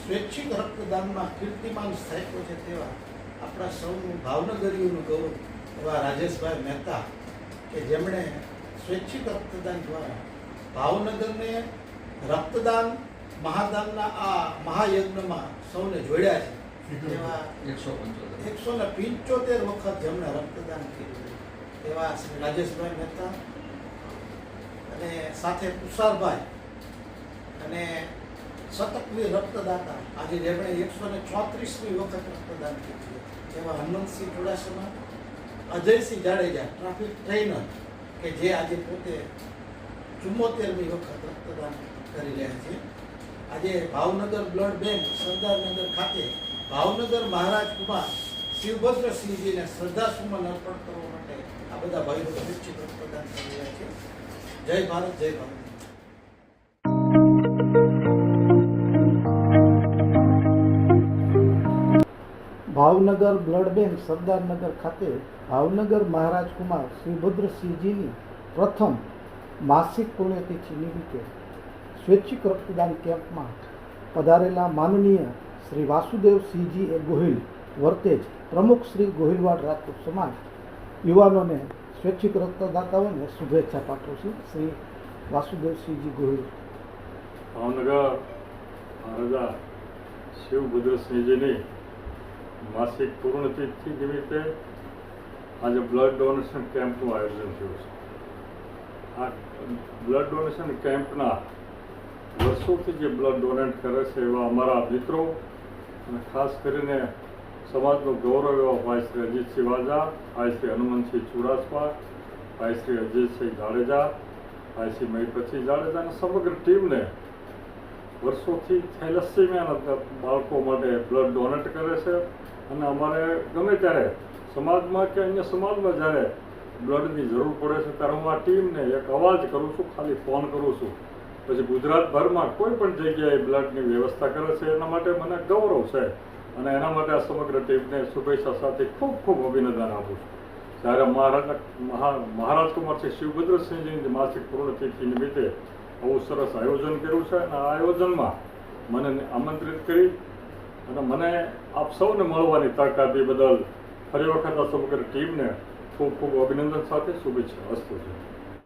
સ્વૈચ્છિક રક્તદાનમાં કીર્તિમાન સ્થાપ્યો છે તેવા આપણા સૌનું ભાવનગરીઓનું ગૌરવ એવા રાજેશભાઈ મહેતા કે જેમણે સ્વૈચ્છિક રક્તદાન દ્વારા ભાવનગરને રક્તદાન, મહાદાનના આ મહાયજ્ઞમાં સૌને જોડ્યા છે. એવા એકસો ને પંચોતેર વખત જેમણે રક્તદાન કર્યું. એવા શ્રી રાજેશભાઈ મહેતા અને સાથે તુષારભાઈ અને શતકવીર રક્તદાતા. આજે જેમણે એકસો ને ચોત્રીસમી વખત રક્તદાન કર્યું. છે એવા હનુમંતસિંહ ચુડાસમા, અજયસિંહ જાડેજા, ટ્રાફિક ટ્રેનર, કે જે આજે પોતે ચુમ્મોતેરમી વખત રક્તદાન કરી રહ્યા છે. આજે ભાવનગર બ્લડ બેંક, સરદારનગર ખાતે ભાવનગર મહારાજ કુમાર શિવભદ્રસિંહજીને શ્રદ્ધાસુમન અર્પણ કરવા માટે આ બધા ભાઈઓ નિશ્ચિત રક્તદાન કરી રહ્યા છે. જય ભારત જય ભારત. ભાવનગર બ્લડ બેંક સરદારનગર ખાતે ભાવનગર મહારાજ કુમાર શ્રીભદ્રસિંહજીની પ્રથમ માસિક પુણ્યતિથિ નિમિત્તે સ્વૈચ્છિક રક્તદાન કેમ્પમાં પધારેલા માનનીય શ્રી વાસુદેવસિંહજી એ ગોહિલ વર્તેજ પ્રમુખ શ્રી ગોહિલવાડ રાજપૂત સમાજ યુવાનોને સ્વૈચ્છિક રક્તદાતાઓને શુભેચ્છા પાઠવું છું. શ્રી વાસુદેવસિંહજી ગોહિલ. ભાવનગર મહારાજા શિવભદ્રસિંહજીની માસિક પૂર્ણતિથિ નિમિત્તે આજે બ્લડ ડોનેશન કેમ્પનું આયોજન થયું છે. આ બ્લડ ડોનેશન કેમ્પના વર્ષોથી જે બ્લડ ડોનેટ કરે છે એવા અમારા મિત્રો અને ખાસ કરીને સમાજનું ગૌરવ એવા ભાઈ શ્રી અજીતસિંહ વાજા ભાઈ શ્રી હનુમંતસિંહ ચુડાસમા, ભાઈ શ્રી અજીતસિંહ જાડેજા, ભાઈ શ્રી મહિપતસિંહ જાડેજા અને સમગ્ર ટીમને વર્ષોથી થેલેસીમિયા બાળકો માટે બ્લડ ડોનેટ કરે છે. અને અમારે ગમે ત્યારે સમાજમાં કે અન્ય સમાજમાં જ્યારે બ્લડની જરૂર પડે છે, ત્યારે હું આ ટીમને એક અવાજ કરું છું, ખાલી ફોન કરું છું. પછી ગુજરાતભરમાં કોઈ પણ જગ્યાએ બ્લડની વ્યવસ્થા કરે છે, એના માટે મને ગૌરવ છે. અને એના માટે આ સમગ્ર ટીમને શુભેચ્છા સાથે ખૂબ ખૂબ અભિનંદન આપું છું. જ્યારે મહારાજ મહા મહારાજ કુમારસિંહ શિવભદ્રસિંહજીની માસિક પૂર્ણતિથિ નિમિત્તે આવું સરસ આયોજન કર્યું છે અને આ આયોજનમાં મને આમંત્રિત કરી અને મને આપ સૌને મળવાની તક આપી બદલ ફરી વખત આ સમગ્ર ટીમને ખૂબ ખૂબ અભિનંદન સાથે શુભેચ્છા અસ્તુ છે.